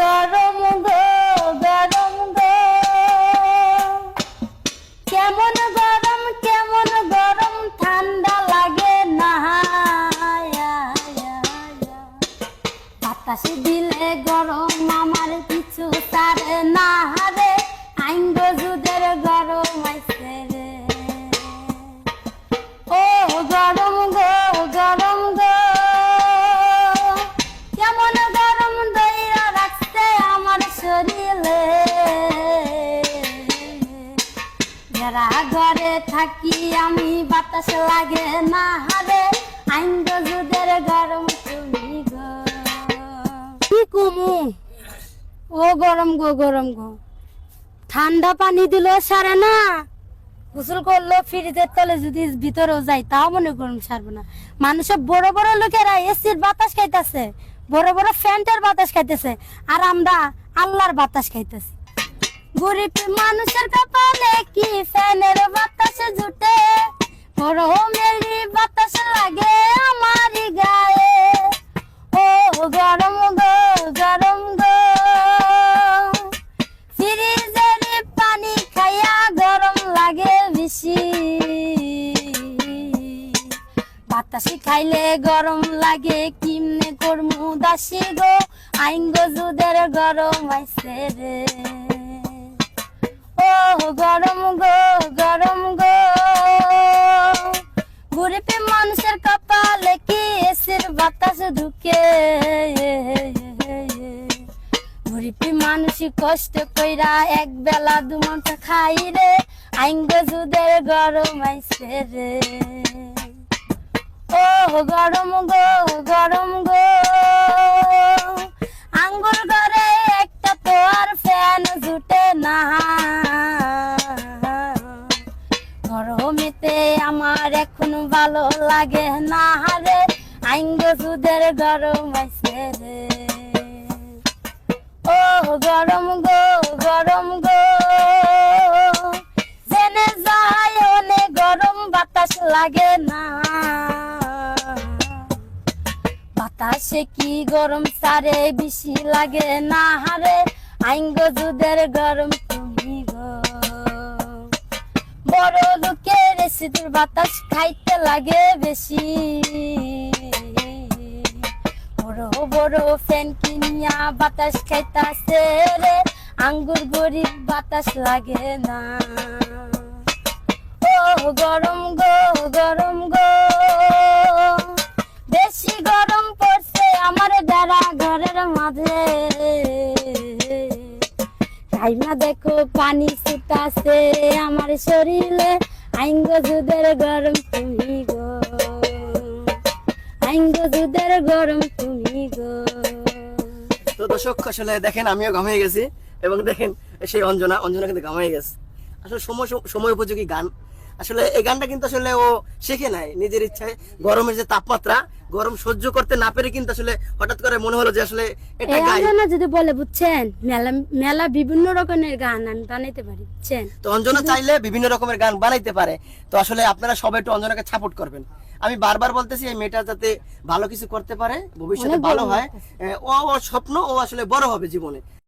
গরম গো গরম গো। কেমন গরম কেমন গরম, ঠান্ডা লাগে না। বাতাস দিলে গরম, আমার কিছু তার না রে। আইঙ্গ যুদের গরম যারা ঘরে থাকি আমি বাতাস লাগে না হারে। আইন যুদের গরম তুমি গো। কি কুমু? ও গরম গো গরম গো। ঠান্ডা পানি দিল সারে না। গোসল করল ফ্রিজের তলে যদি ভিতরেও যাই তাও মনে করুন সারবো না। মানুষের বড় বড় লোকেরা এসির বাতাস খাইতেছে বড় বড় ফ্যান্টের বাতাস খাইতেছে আর আমরা আল্লাহর বাতাস খাইতেছি। গরিব মানুষের কপালে কি ফ্যানের বাতাস জুটে? বড় মেরি বাতাস লাগে আমারই গায়ে। ও গরম গো গরম গো। ফ্রিজের পানি খাইয়া গরম লাগে বেশি। বাতাসি খাইলে গরম লাগে, কিমনে করমু দাসি গো? আইন গো যুদের গরম আইছে রে। গরম গো গরম গো। গরিবে মানুষের কপালে কি এসির বাতাস ঢুকে? গরিবি মানুষই কষ্ট কইরা এক বেলা দুমন্টা খাই রে। আইন গজুদের গরম আইছে রে। ও গরম গো গরম গো। আঙ্গুর গরমেতে আমার এখন ভালো লাগে না রে। আইন গজুদের গরম আইছে রে। ও গরম গো গরম গো। জেনে যায় ওনে গরম বাতাস লাগে না। বাতাসে কি গরম সারে বেশি লাগে না হারে আইঙ্গ যুদের গরম তুমি গো। বড় লোকের সিঁদুর বাতাস খাইতে লাগে বেশি। বড় বড় ফ্যান কিনিয়া বাতাস খাইতাছে রে, আঙ্গুর গরিব বাতাস লাগে না। ও গরম গো গরম গো, বেশি গরম পড়ছে আমার বেড়া ঘরের মাঝে। কাইমা দেখো পানি ছুটাছে আমার শরীরে গরম তুমি গো। আইঙ্গ দুধের গরম তুমি গো। তো দর্শক, আসলে দেখেন, আমিও ঘামিয়ে গেছি এবং দেখেন, সেই অঞ্জনা অঞ্জনা কিন্তু ঘামিয়ে গেছে। আসলে সময় সময় উপযোগী গান। আসলে এই গানটা কিন্তু আসলে ও শেখে নাই। নিজের ইচ্ছায় গরমের যে তাপমাত্রা গরম সহ্য করতে না পেরে কিন্তু আসলে হঠাৎ করে মনে হলো যে আসলে এটা গাই যদি বলে বুঝছেন? মেলা মেলা বিভিন্ন রকমের গান আমি বানাইতে পারি বুঝছেন? তো অঞ্জনা চাইলে বিভিন্ন রকমের গান বানাইতে পারে। তো আসলে আপনারা সবাই একটু অঞ্জনাকে সাপোর্ট করবেন। আমি বারবার বলতেছি এই মেয়েটা যাতে ভালো কিছু করতে পারে ভবিষ্যতে ভালো হয়। ও ওর স্বপ্ন ও আসলে বড় হবে জীবনে।